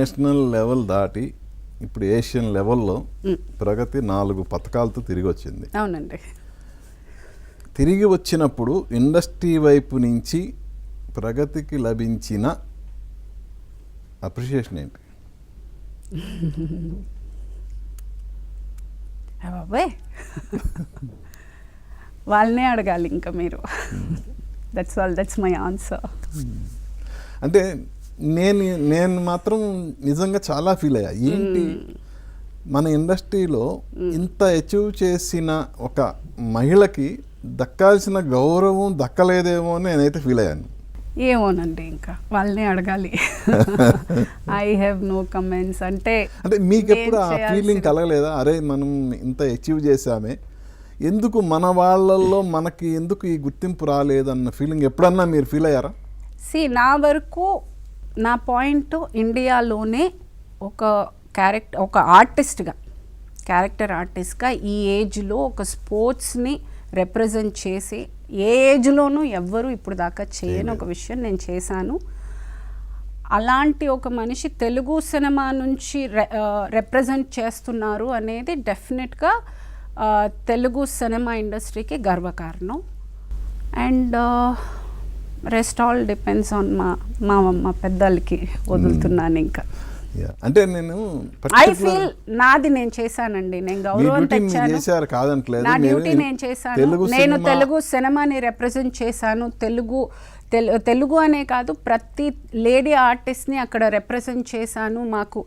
National level దాటి ఇప్పుడు Asian లెవెల్లో ప్రగతి నాలుగు పథకాలతో తిరిగి వచ్చింది అవునండి. తిరిగి వచ్చినప్పుడు ఇండస్ట్రీ వైపు నుంచి ప్రగతికి లభించిన అప్రిషియేషన్ ఏంటి? బాబాయ్. వాళ్ళనే అడగాలి ఇంకా మీరు. That's all that's my answer అంటే నేను నేను మాత్రం నిజంగా చాలా ఫీల్ అయ్యా. ఏంటి? మన ఇండస్ట్రీలో ఇంత అచీవ్ చేసిన ఒక మహిళకి దక్కాల్సిన గౌరవం దక్కలేదేమో అని నేనైతే ఫీల్ అయ్యాను. ఏమోనండి ఇంకా. వాళ్ళనే అడగాలి. ఐ హ్యావ్ నో కమెంట్స్ అంటే అంటే మీకు ఎప్పుడు ఆ ఫీలింగ్ కలగలేదా? అరే మనం ఇంత అచీవ్ చేసామే ఎందుకు మన వాళ్ళల్లో మనకి ఎందుకు ఈ గుర్తింపు రాలేదన్న ఫీలింగ్ ఎప్పుడన్నా మీరు ఫీల్ అయ్యారా? సి నా వరకు నా పాయింట్ ఇండియాలోనే ఒక క్యారెక్టర్ ఒక ఆర్టిస్ట్గా క్యారెక్టర్ ఆర్టిస్ట్గా ఈ ఏజ్లో ఒక స్పోర్ట్స్ని రిప్రజెంట్ చేసి ఏ ఏజ్లోనూ ఎవ్వరూ ఇప్పుడు దాకా చేయని ఒక విషయం నేను చేశాను. అలాంటి ఒక మనిషి తెలుగు సినిమా నుంచి రిప్రజెంట్ చేస్తున్నారు అనేది డెఫినెట్గా తెలుగు సినిమా ఇండస్ట్రీకి గర్వకారణం. And rest all depends on మా మా మా పెద్దలకి వదులుతున్నాను ఇంకా. Yeah. అంటే నేను ఐ ఫీల్ నాది నేను చేశానండి. నేను గౌరవం తెచ్చాను. కాదంటలేదు. నా డ్యూటీ నేను చేశాను. నేను తెలుగు సినిమాని రిప్రజెంట్ చేశాను. తెలుగు తెలు తెలుగు అనే కాదు ప్రతి లేడీ ఆర్టిస్ట్ని అక్కడ రిప్రజెంట్ చేశాను. మాకు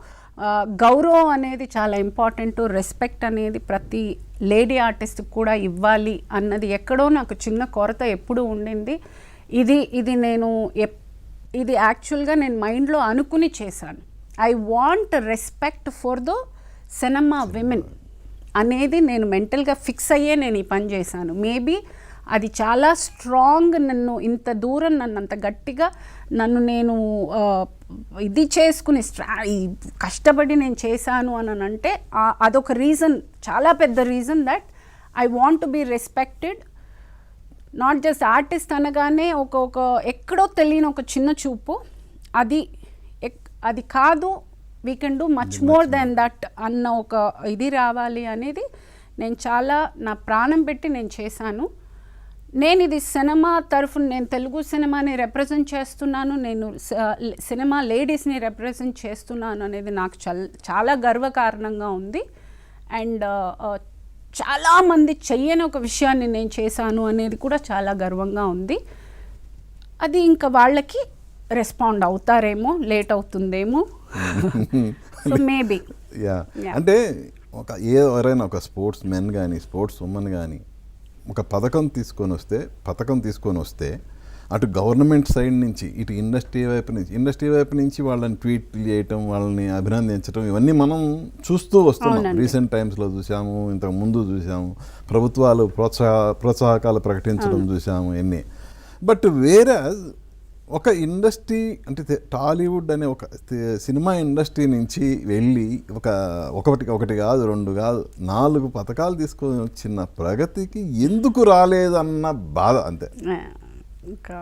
గౌరవం అనేది చాలా ఇంపార్టెంట్ రెస్పెక్ట్ అనేది ప్రతి లేడీ ఆర్టిస్ట్కి కూడా ఇవ్వాలి అన్నది ఎక్కడో నాకు చిన్న కొరత ఎప్పుడూ ఉండింది. ఇది ఇది నేను ఎప్ ఇది యాక్చువల్గా నేను మైండ్లో అనుకుని చేశాను. I want respect for the cinema women అనేది నేను మెంటల్గా ఫిక్స్ అయ్యే నేను ఈ పని చేశాను. మేబీ అది చాలా స్ట్రాంగ్ నన్ను ఇంత దూరం నన్ను అంత గట్టిగా నన్ను నేను ఇది చేసుకుని స్ట్రా కష్టపడి నేను చేశాను అని అంటే అదొక రీజన్ చాలా పెద్ద reason that I want to be respected not just artist అనగానే ఒక ఒక ఎక్కడో తెలియని ఒక చిన్న చూపు. అది ఎక్- అది కాదు we can do much more than that అన్న ఒక ఇది రావాలి అనేది నేను చాలా నా ప్రాణం పెట్టి నేను చేశాను. నేను ఇది సినిమా తరఫున నేను తెలుగు సినిమాని రిప్రజెంట్ చేస్తున్నాను నేను సినిమా లేడీస్ని రిప్రజెంట్ చేస్తున్నాను అనేది నాకు చాలా గర్వకారణంగా ఉంది. అండ్ చాలామంది చెయ్యని ఒక విషయాన్ని నేను చేశాను అనేది కూడా చాలా గర్వంగా ఉంది. అది ఇంకా వాళ్ళకి రెస్పాండ్ అవుతారేమో లేట్ అవుతుందేమో? So maybe yeah. అంటే ఒక ఏ ఎవరైనా ఒక స్పోర్ట్స్ మెన్ కానీ స్పోర్ట్స్ ఉమెన్ కానీ ఒక పథకం తీసుకొని వస్తే పథకం తీసుకొని వస్తే అటు గవర్నమెంట్ సైడ్ నుంచి ఇటు ఇండస్ట్రీ వైపు నుంచి ఇండస్ట్రీ వైపు నుంచి వాళ్ళని ట్వీట్ చేయటం వాళ్ళని అభినందించడం ఇవన్నీ మనం చూస్తూ వస్తున్నాం. రీసెంట్ టైమ్స్లో చూసాము ఇంతకు ముందు చూసాము ప్రభుత్వాలు ప్రోత్సాహ ప్రోత్సాహకాలు ప్రకటించడం చూసాము ఎన్ని బట్ వేరే ఒక ఇండస్ట్రీ అంటే టాలీవుడ్ అనే ఒక సినిమా ఇండస్ట్రీ నుంచి వెళ్ళి ఒక ఒకటి ఒకటి కాదు రెండు కాదు నాలుగు పథకాలు తీసుకొని వచ్చిన ప్రగతికి ఎందుకు రాలేదన్న బాధ అంతే. ఇంకా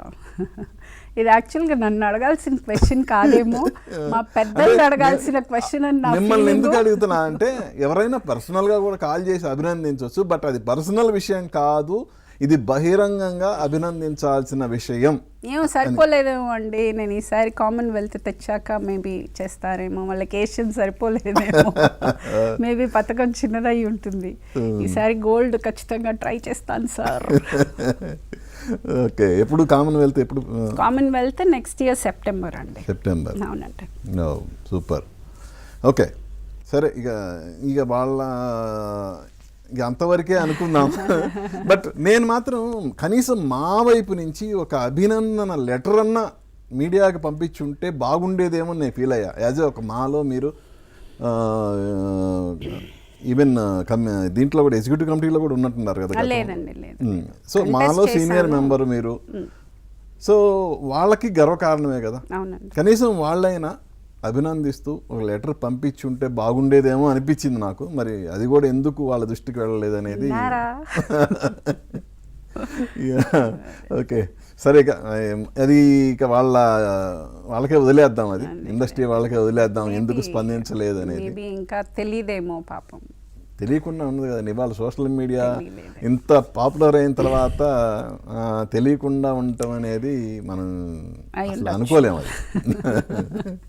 ఇది యాక్చువల్గా నన్ను అడగాల్సిన క్వశ్చన్ కాదేమో. మా పెద్దలు అడగాల్సిన క్వశ్చన్ అని మిమ్మల్ని. ఎందుకు అడుగుతున్నా అంటే ఎవరైనా పర్సనల్గా కూడా కాల్ చేసి అభినందించవచ్చు బట్ అది పర్సనల్ విషయం కాదు ఇది బహిరంగంగా అభినందించాల్సిన విషయం. ఏమో సరిపోలేదేమో అండి. నేను ఈసారి కామన్వెల్త్ తెచ్చాక మేబీ చేస్తారేమో. వాళ్ళకి ఏషియన్ సరిపోలేదేమో. మేబీ పథకం చిన్నదై ఉంటుంది. ఈసారి గోల్డ్ ఖచ్చితంగా ట్రై చేస్తాను సార్ ఓకే ఎప్పుడు కామన్వెల్త్ ఎప్పుడు కామన్వెల్త్ నెక్స్ట్ ఇయర్ సెప్టెంబర్ అండి. సెప్టెంబర్. అవునండి. సూపర్. ఓకే సరే ఇక ఇక వాళ్ళ ఇక అంతవరకే అనుకుందాం. బట్ నేను మాత్రం కనీసం మా వైపు నుంచి ఒక అభినందన లెటర్ అన్న మీడియాకి పంపించుంటే బాగుండేదేమో నేను ఫీల్ అయ్యా. యాజ్ ఏ ఒక మాలో మీరు ఈవెన్ దీంట్లో కూడా ఎగ్జిక్యూటివ్ కమిటీలో కూడా ఉన్నట్టున్నారు కదా. లేదండి లేదు. సో మాలో సీనియర్. మెంబర్ మీరు సో వాళ్ళకి గర్వకారణమే కదా అవునండి కనీసం వాళ్ళైనా అభినందిస్తూ ఒక లెటర్ పంపించుంటే బాగుండేదేమో అనిపించింది నాకు మరి అది కూడా ఎందుకు వాళ్ళ దృష్టికి వెళ్ళలేదు అనేది? ఓకే సరే ఇక అది ఇక వాళ్ళ వాళ్ళకే వదిలేద్దాం అది. ఇండస్ట్రీ వాళ్ళకే వదిలేద్దాం. ఎందుకు స్పందించలేదు అనేది. ఇంకా తెలియదేమో పాపం. తెలియకుండా ఉన్నది కదా. ఇవాళ సోషల్ మీడియా. ఇంత పాపులర్ అయిన తర్వాత తెలియకుండా ఉండటం అనేది మనం అనుకోలేము అది.